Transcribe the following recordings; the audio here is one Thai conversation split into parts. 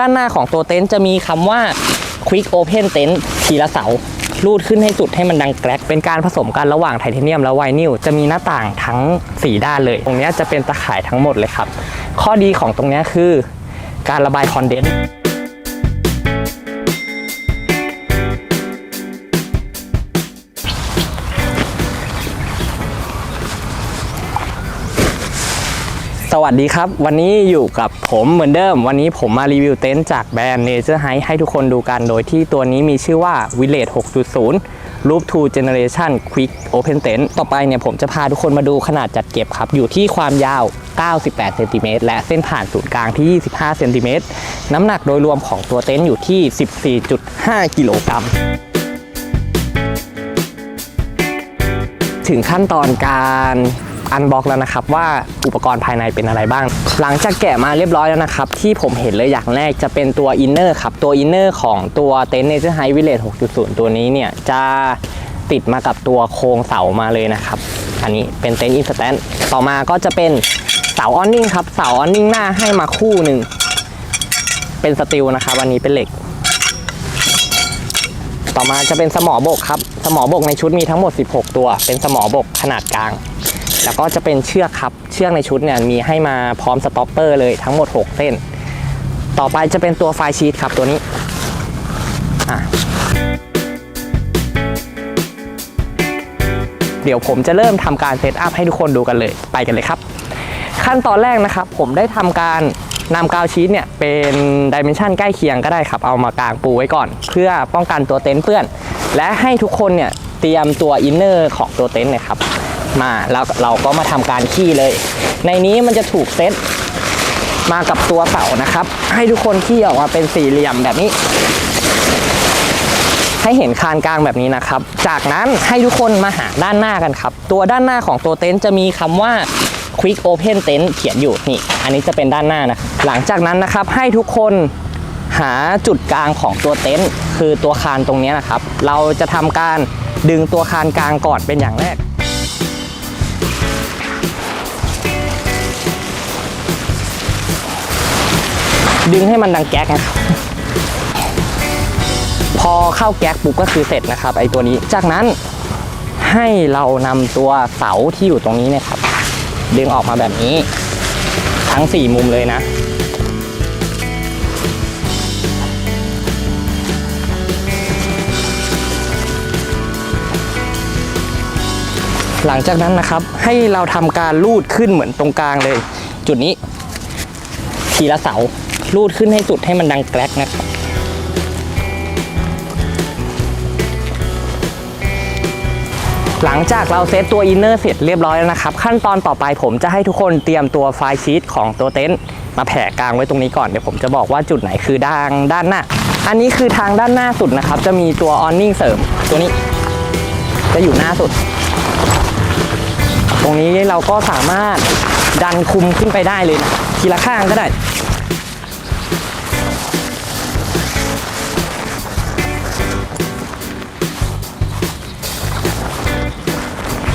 ด้านหน้าของตัวเต็นท์จะมีคำว่า Quick Open Tent ทีละเสา รูดขึ้นให้สุดให้มันดังแกรก เป็นการผสมกันระหว่างไทเทเนียมและไวนิลจะมีหน้าต่างทั้ง 4 ด้านเลย ตรงนี้จะเป็นตะข่ายทั้งหมดเลยครับ ข้อดีของตรงนี้คือ การระบายคอนเดนซ์ สวัสดีครับ วันนี้อยู่กับผมเหมือนเดิม วันนี้ผมมารีวิวเต็นท์จากแบรนด์ Nature High ให้ทุกคนดูกันโดยที่ตัวนี้มีชื่อว่า Village 6.0 Loop 2 Generation Quick Open Tent ต่อไปเนี่ยผมจะพาทุกคนมาดูขนาดจัดเก็บครับ อยู่ที่ความยาว 98 เซนติเมตรและเส้นผ่านศูนย์กลางที่ 25 เซนติเมตรน้ำหนักโดยรวมของตัวเต็นท์อยู่ที่ 14.5 กิโลกรัมถึงขั้นตอนการ อันบ็อกแล้วนะครับว่าอุปกรณ์ภายในเป็นอะไรบ้าง หลังจากแกะมาเรียบร้อยแล้วนะครับ ที่ผมเห็นเลยอย่างแรกจะเป็นตัวอินเนอร์ครับ ตัวอินเนอร์ของตัวเต็นท์เนเจอร์ไฮวิลเลจ6.0 ตัวนี้เนี่ย จะติดมากับตัวโครงเสามาเลยนะครับ อันนี้เป็นเต็นท์อินสแตนต่อมาก็จะเป็นเสาออนนิ่งครับเสาออนนิ่งหน้าให้มาคู่หนึ่งเป็นสตีลนะครับอันนี้เป็นเหล็กต่อมาจะเป็นสมอบกครับ สมอบกในชุดมีทั้งหมด 16 ตัว เป็นสมอบกขนาดกลาง แล้วก็จะเป็นเชือกครับ เชือกในชุดเนี่ยมีให้มาพร้อมสต็อปเปอร์เลยทั้งหมด 6 เส้น ต่อไปจะเป็นตัวไฟชีตครับตัวนี้อะเดี๋ยวผมจะเริ่มทำการเซตอัพให้ทุกคนดูกันเลย ไปกันเลยครับ ขั้นตอนแรกนะครับ ผมได้ทำการนำกาวชีตเนี่ยเป็นดิเมนชันใกล้เคียงก็ได้ครับ เอามากางปูไว้ก่อน เพื่อป้องกันตัวเต็นท์เปื้อน และให้ทุกคนเนี่ยเตรียมตัวอินเนอร์ของตัวเต็นท์นยครับ มาแล้วเราก็มาทำการขี้เลย ในนี้มันจะถูกเซตมากับตัวเสานะครับ ให้ทุกคนขี้ออกมาเป็นสี่เหลี่ยมแบบนี้ ให้เห็นคานกลางแบบนี้นะครับ จากนั้นให้ทุกคนมาหาด้านหน้ากันครับ ตัวด้านหน้าของตัวเต็นท์จะมีคำว่า Quick Open Tent เขียนอยู่นี่ อันนี้จะเป็นด้านหน้านะหลังจากนั้นนะครับให้ทุกคนหาจุดกลางของตัวเต็นท์คือตัวคานตรงนี้นะครับ เราจะทำการดึงตัวคานกลางก่อนเป็นอย่างแรก ดึงให้มันดังแก๊กนะครับพอเข้าแก๊กปุ๊บก็คือเสร็จนะครับไอตัวนี้ จากนั้นให้เรานำตัวเสาที่อยู่ตรงนี้เนะครับ ดึงออกมาแบบนี้ ทั้ง 4 มุมเลยนะหลังจากนั้นนะครับให้เราทำการลูดขึ้นเหมือนตรงกลางเลย จุดนี้ ทีละเสา ลูดขึ้นให้สุดให้มันดังแกรกนะครับหลังจากเราเซตตัวอินเนอร์เสร็จเรียบร้อยแล้วนะครับ ขั้นตอนต่อไปผมจะให้ทุกคนเตรียมตัวไฟล์ชีตของตัวเต็นท์มาแผ่กลางไว้ตรงนี้ก่อน เดี๋ยวผมจะบอกว่าจุดไหนคือด้านด้านหน้า อันนี้คือทางด้านหน้าสุดนะครับ จะมีตัวออนนิ่งเสริมตัวนี้ จะอยู่หน้าสุด ตรงนี้เราก็สามารถดันคุมขึ้นไปได้เลยนะทีละข้างก็ได้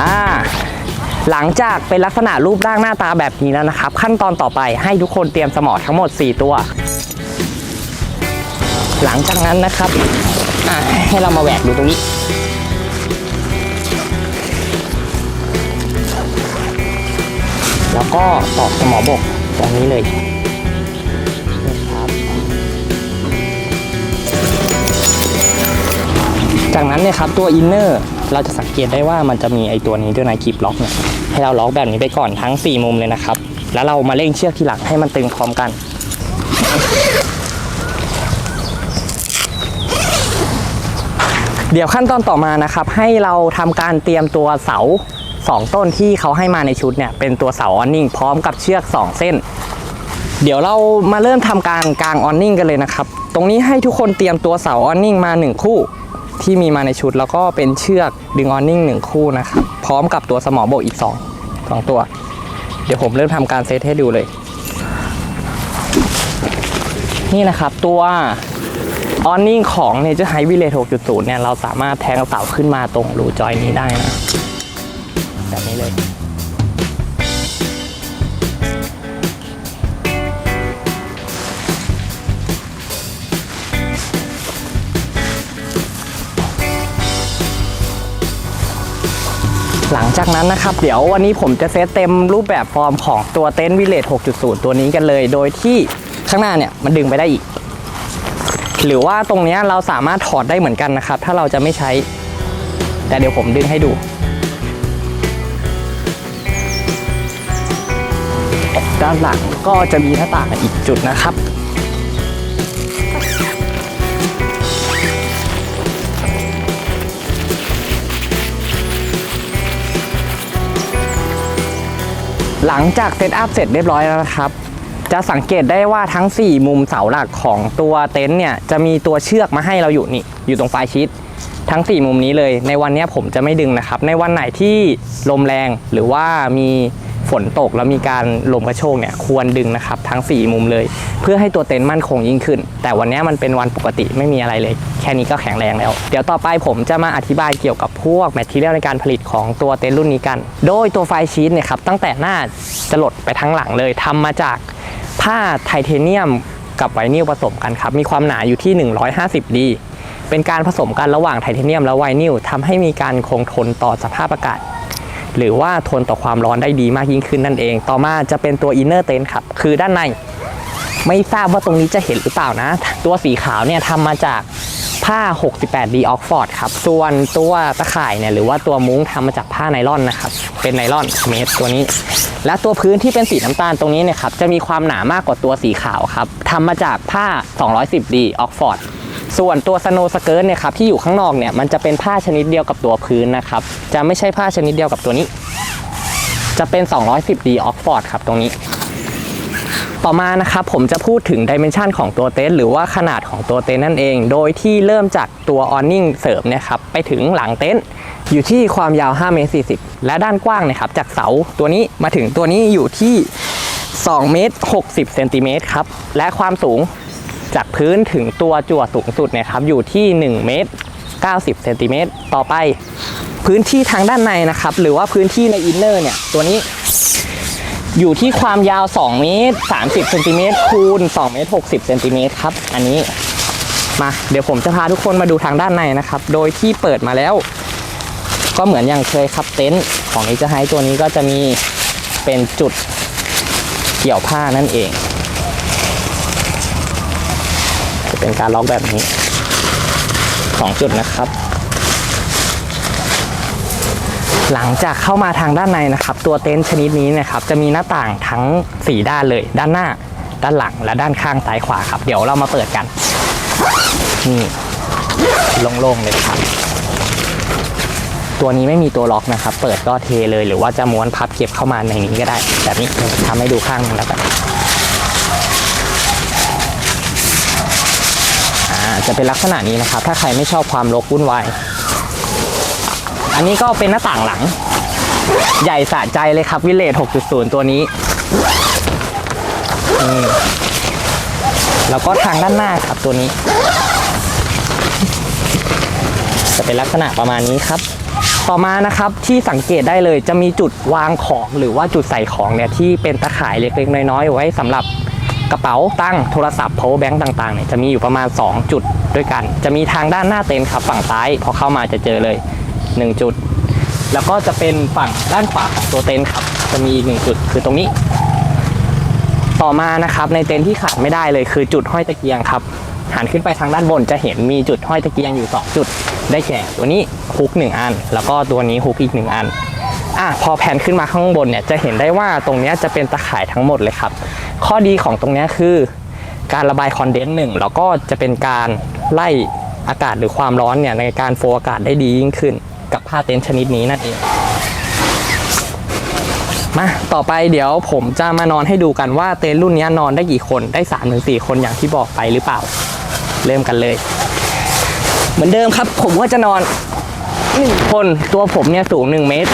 อ่าหลังจากเป็นลักษณะรูปร่างหน้าตาแบบนี้แล้วนะครับ ขั้นตอนต่อไปให้ทุกคนเตรียมสมอทั้งหมด 4 ตัว หลังจากนั้นนะครับให้เรามาแหวกดูตรงนี้แล้วก็ตอกสมอบกตรงนี้เลยจากนั้นเนี่ยครับตัวอินเนอร์ เราจะสังเกตได้ว่ามันจะมีไอตัวนี้ด้วยนะกีบล็อกเนี่ยให้เราล็อกแบบนี้ไปก่อนทั้ง 4 มุมเลยนะครับ แล้วเรามาเร่งเชือกทีหลังให้มันตึงพร้อมกันเดี๋ยวขั้นตอนต่อมานะครับ ให้เราทำการเตรียมตัวเสา 2 ต้นที่เขาให้มาในชุดเนี่ยเป็นตัวเสาออนนิ่งพร้อมกับเชือก 2 เส้น เดี๋ยวเรามาเริ่มทำการกางออนนิ่งกันเลยนะครับ ตรงนี้ให้ทุกคนเตรียมตัวเสาออนนิ่งมา 1 คู่ ที่มีมาในชุดแล้วก็เป็นเชือกดึงออนนิ่ง1คู่นะครับพร้อมกับตัวสมอโบกอีก 2 2 ตัว เดี๋ยวผมเริ่มทำการเซตให้ดูเลย นี่นะครับตัวออนนิ่งของ Nature High Village 6.0 เนี่ย เราสามารถแทงเสาขึ้นมาตรงรูจอยนี้ได้นะ แบบนี้เลย หลังจากนั้นนะครับ เดี๋ยววันนี้ผมจะเซตเต็มรูปแบบฟอร์มของตัวเต็นท์วิเลจ6.0 ตัวนี้กันเลย โดยที่ข้างหน้าเนี่ยมันดึงไปได้อีก หรือว่าตรงนี้เราสามารถถอดได้เหมือนกันนะครับ ถ้าเราจะไม่ใช้ แต่เดี๋ยวผมดึงให้ดูด้านหลังก็จะมีหน้าต่างอีกจุดนะครับ หลังจากเซตอัพเสร็จเรียบร้อยแล้วนะครับ จะสังเกตได้ว่าทั้ง 4 มุมเสาหลักของตัวเต็นท์เนี่ยจะมีตัวเชือกมาให้เราอยู่นี่อยู่ตรงปลายชีตทั้ง 4 มุมนี้เลย ในวันนี้ผมจะไม่ดึงนะครับ ในวันไหนที่ลมแรงหรือว่ามี ฝนตกแล้วมีการลมกระโชกเนี่ยควรดึงนะครับทั้ง 4 มุมเลย เพื่อให้ตัวเต็นท์มั่นคงยิ่งขึ้น แต่วันนี้มันเป็นวันปกติไม่มีอะไรเลย แค่นี้ก็แข็งแรงแล้ว เดี๋ยวต่อไปผมจะมาอธิบายเกี่ยวกับพวกแมทเทียลในการผลิตของตัวเต็นท์รุ่นนี้กัน โดยตัวไฟชีตเนี่ยครับตั้งแต่หน้าจะหลดไปทั้งหลังเลยทำมาจากผ้าไทเทเนียมกับไวนิลผสมกันครับมีความหนาอยู่ที่ 150ดีเป็นการผสมกันระหว่างไทเทเนียมและไวนิลทำให้มีการคงทนต่อสภาพอากาศ หรือว่าทนต่อความร้อนได้ดีมากยิ่งขึ้นนั่นเอง ต่อมาจะเป็นตัวอินเนอร์เต็นครับ คือด้านใน ไม่ทราบว่าตรงนี้จะเห็นหรือเปล่านะ ตัวสีขาวเนี่ยทำมาจากผ้า 68D ออกฟอร์ดครับ ส่วนตัวตะข่ายเนี่ยหรือว่าตัวมุ้งทำมาจากผ้าไนล่อนนะครับ เป็นไนล่อนเมตรตัวนี้ และตัวพื้นที่เป็นสีน้ำตาลตรงนี้เนี่ยครับจะมีความหนามากกว่าตัวสีขาวครับทำมาจากผ้า 210D ออกฟอร์ด ส่วนตัวสโนสเกิร์ตเนี่ยครับที่อยู่ข้างนอกเนี่ยมันจะเป็นผ้าชนิดเดียวกับตัวพื้นนะครับ จะไม่ใช่ผ้าชนิดเดียวกับตัวนี้ จะเป็น 210D ออกฟอร์ดครับตรงนี้ ต่อมานะครับผมจะพูดถึงดิเมนชันของตัวเต็นท์หรือว่าขนาดของตัวเต็นท์นั่นเอง โดยที่เริ่มจากตัวออนนิ่งเสริมเนี่ยครับไปถึงหลังเต็นท์อยู่ที่ความยาว5เมตร40 และด้านกว้างเนี่ยครับจากเสาตัวนี้มาถึงตัวนี้อยู่ที่2เมตร60เซนติเมตรครับและความสูง จากพื้นถึงตัวจั่วสูงสุดเนี่ยครับอยู่ที่ 1 เมตร 90 เซนติเมตรต่อไป พื้นที่ทางด้านในนะครับ หรือว่าพื้นที่ในอินเนอร์เนี่ยตัวนี้อยู่ที่ความยาว 2 เมตร 30เซนติเมตรคูณ 2 เมตร 60เซนติเมตรครับ อันนี้มาเดี๋ยวผมจะพาทุกคนมาดูทางด้านในนะครับ โดยที่เปิดมาแล้ว ก็เหมือนอย่างเคยครับเต็นท์ของนิจไฮตัวนี้ก็จะมีเป็นจุดเกี่ยวผ้านั่นเอง จะ เป็นการล็อกแบบนี้สองจุดนะครับ หลังจากเข้ามาทางด้านในนะครับ ตัวเต็นท์ชนิดนี้นะครับ จะมีหน้าต่างทั้ง 4 ด้านเลย ด้านหน้า ด้านหลังและด้านข้างซ้ายขวาครับ เดี๋ยวเรามาเปิดกันนี่โล่งๆเลยครับ ตัวนี้ไม่มีตัวล็อกนะครับ เปิดก็เทเลยหรือว่าจะม้วนพับเก็บเข้ามาในนี้ก็ได้ แบบนี้ทำให้ดูข้างนึงแล้วกัน จะเป็นลักษณะนี้นะครับ ถ้าใครไม่ชอบความรกวุ่นวายอันนี้ก็เป็นหน้าต่างหลัง ใหญ่สะใจเลยครับวิเลจ6.0 ตัวนี้นี่แล้วก็ทางด้านหน้าครับตัวนี้ จะเป็นลักษณะประมาณนี้ครับ ต่อมานะครับที่สังเกตได้เลยจะมีจุดวางของหรือว่าจุดใส่ของเนี่ยที่เป็นตะข่ายเล็กๆน้อยๆไว้สำหรับ กระเป๋าตั้งโทรศัพท์ power bank ต่างๆเนี่ยจะมีอยู่ประมาณ 2 จุดด้วยกัน จะมีทางด้านหน้าเต็นท์ครับฝั่งซ้ายพอเข้ามาจะเจอเลย 1 จุด แล้วก็จะเป็นฝั่งด้านขวาของตัวเต็นท์ครับจะมีอีกหนึ่งจุดคือตรงนี้ ต่อมานะครับในเต็นท์ที่ขาดไม่ได้เลยคือจุดห้อยตะเกียงครับหันขึ้นไปทางด้านบนจะเห็นมีจุดห้อยตะเกียงอยู่ 2 จุด ได้แก่ตัวนี้ฮุก1 อัน แล้วก็ตัวนี้ฮุกอีก 1 อันอะพอแผ่นขึ้นมาข้างบนเนี่ยจะเห็นได้ว่าตรงนี้จะเป็นตะข่ายทั้งหมดเลยครับ ข้อดีของตรงนี้คือ การระบายคอนเดนซ์หนึ่งแล้วก็จะเป็นการไล่อากาศหรือความร้อนเนี่ยในการโฟล์อากาศได้ดียิ่งขึ้น กับผ้าเต็นท์ชนิดนี้นั่นเองมาต่อไปเดี๋ยวผมจะมานอนให้ดูกันว่าเต็นท์รุ่นนี้นอนได้กี่คนได้3าถึงสคนอย่างที่บอกไปหรือเปล่า เริ่มกันเลย เหมือนเดิมครับ ผมก็จะนอน 1 คนตัวผมเนี่ยสูง1เมตร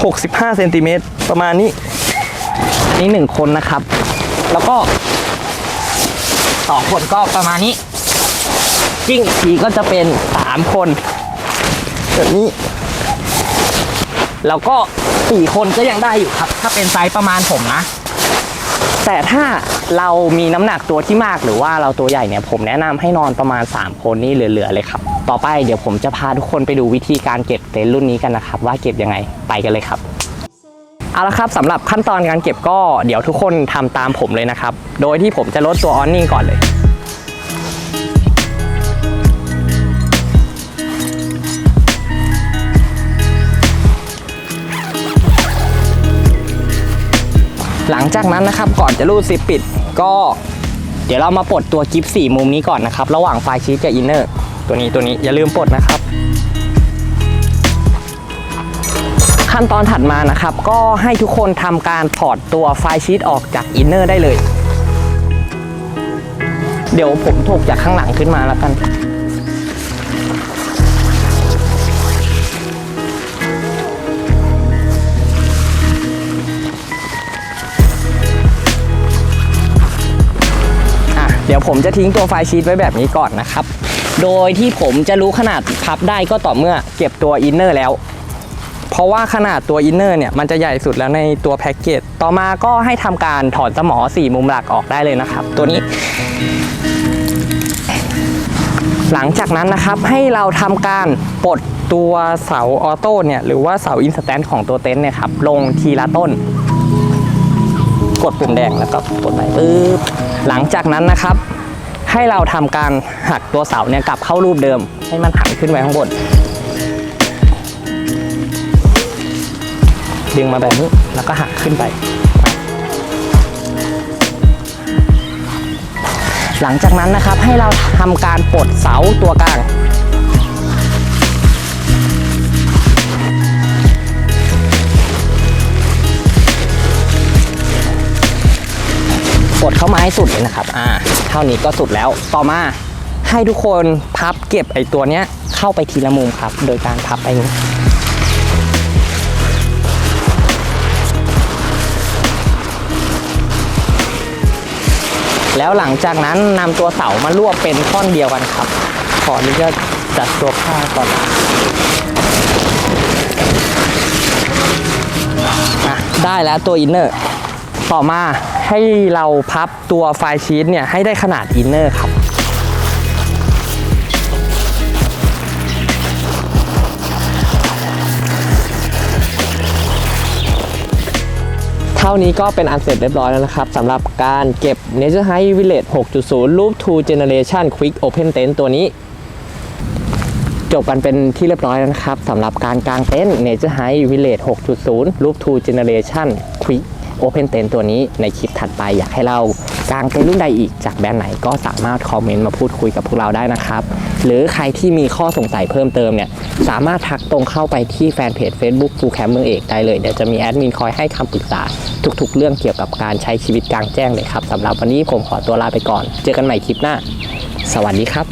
65เซนติเมตรประมาณนี้นนี้1คนนะครับ แล้วก็2คนก็ประมาณนี้ จิ้งอีกทีก็จะเป็น3คนแบบนี้ แล้วก็สี่คนก็ยังได้อยู่ครับ ถ้าเป็นไซส์ประมาณผมนะ แต่ถ้าเรามีน้ำหนักตัวที่มากหรือว่าเราตัวใหญ่เนี่ย ผมแนะนำให้นอนประมาณ 3 คนนี่เหลือๆเลยครับ ต่อไปเดี๋ยวผมจะพาทุกคนไปดูวิธีการเก็บเต็นท์รุ่นนี้กันนะครับ ว่าเก็บยังไงไปกันเลยครับ เอาละครับสำหรับขั้นตอนการเก็บก็เดี๋ยวทุกคนทำตามผมเลยนะครับ โดยที่ผมจะลดตัวออนนิ่งก่อนเลยหลังจากนั้นนะครับก่อนจะรูดซิปปิด ก็เดี๋ยวเรามาปลดตัวกิฟต์สี่มุมนี้ก่อนนะครับ ระหว่างไฟชีสกับอินเนอร์ตัวนี้ตัวนี้อย่าลืมปลดนะครับ ขั้นตอนถัดมานะครับ ก็ให้ทุกคนทำการถอดตัวไฟล์ชีตออกจากอินเนอร์ได้เลย เดี๋ยวผมถกจากข้างหลังขึ้นมาแล้วกันอะเดี๋ยวผมจะทิ้งตัวไฟล์ชีตไว้แบบนี้ก่อนนะครับ โดยที่ผมจะรู้ขนาดพับได้ก็ต่อเมื่อเก็บตัวอินเนอร์แล้ว เพราะว่าขนาดตัวอินเนอร์เนี่ยมันจะใหญ่สุดแล้วในตัวแพ็กเกจต่อมาก็ให้ทำการถอนสมอ 4 มุมหลักออกได้เลยนะครับ ตัวนี้ หลังจากนั้นนะครับให้เราทำการปลดตัวเสาออโต้เนี่ยหรือว่าเสาอินสแตนต์ของตัวเต็นท์เนี่ยครับลงทีละต้น กดปุ่มแดงแล้วก็กดไปปึ๊บหลังจากนั้นนะครับ ให้เราทำการหักตัวเสาเนี่ยกลับเข้ารูปเดิม ให้มันหันขึ้นไปข้างบน ดึงมาแบบนี้แล้วก็หักขึ้นไป หลังจากนั้นนะครับให้เราทำการปลดเสาตัวกลางปลดเข้ามาให้สุดเลยนะครับอ่าเท่านี้ก็สุดแล้วต่อมาให้ทุกคนพับเก็บไอ้ตัวเนี้ยเข้าไปทีละมุมครับ โดยการพับไปอย่างนี้ แล้วหลังจากนั้นนำตัวเสามารวบเป็นท่อนเดียวกันครับ ขออนุญาตจัดตัวผ้าก่อนอะได้แล้วตัวอินเนอร์ ต่อมาให้เราพับตัวไฟล์ชีตเนี่ยให้ได้ขนาดอินเนอร์ครับ ท่านี้ก็เป็นอันเสร็จเรียบร้อยแล้วนะครับสำหรับการเก็บ Nature High Village 6.0 Loop 2 Generation Quick Open Tent ตัวนี้ จบกันเป็นที่เรียบร้อยแล้วนะครับสำหรับการกางเต็นท์ Nature High Village 6.0 Loop 2 Generation Quick Open Tent ตัวนี้ในคลิปถัดไปอยากให้เรากางเต็นท์รุ่นใดอีกจากแบรนด์ไหนก็สามารถคอมเมนต์มาพูดคุยกับพวกเราได้นะครับ หรือใครที่มีข้อสงสัยเพิ่มเติมเนี่ยสามารถทักตรงเข้าไปที่แฟนเพจ Facebook ฟูแคมเมืองเอกได้เลยเดี๋ยวจะมีแอดมินคอยให้คำปรึกษาทุกๆ เรื่องเกี่ยวกับการใช้ชีวิตกลางแจ้งเลยครับสำหรับวันนี้ผมขอตัวลาไปก่อน เจอกันใหม่คลิปหน้า สวัสดีครับ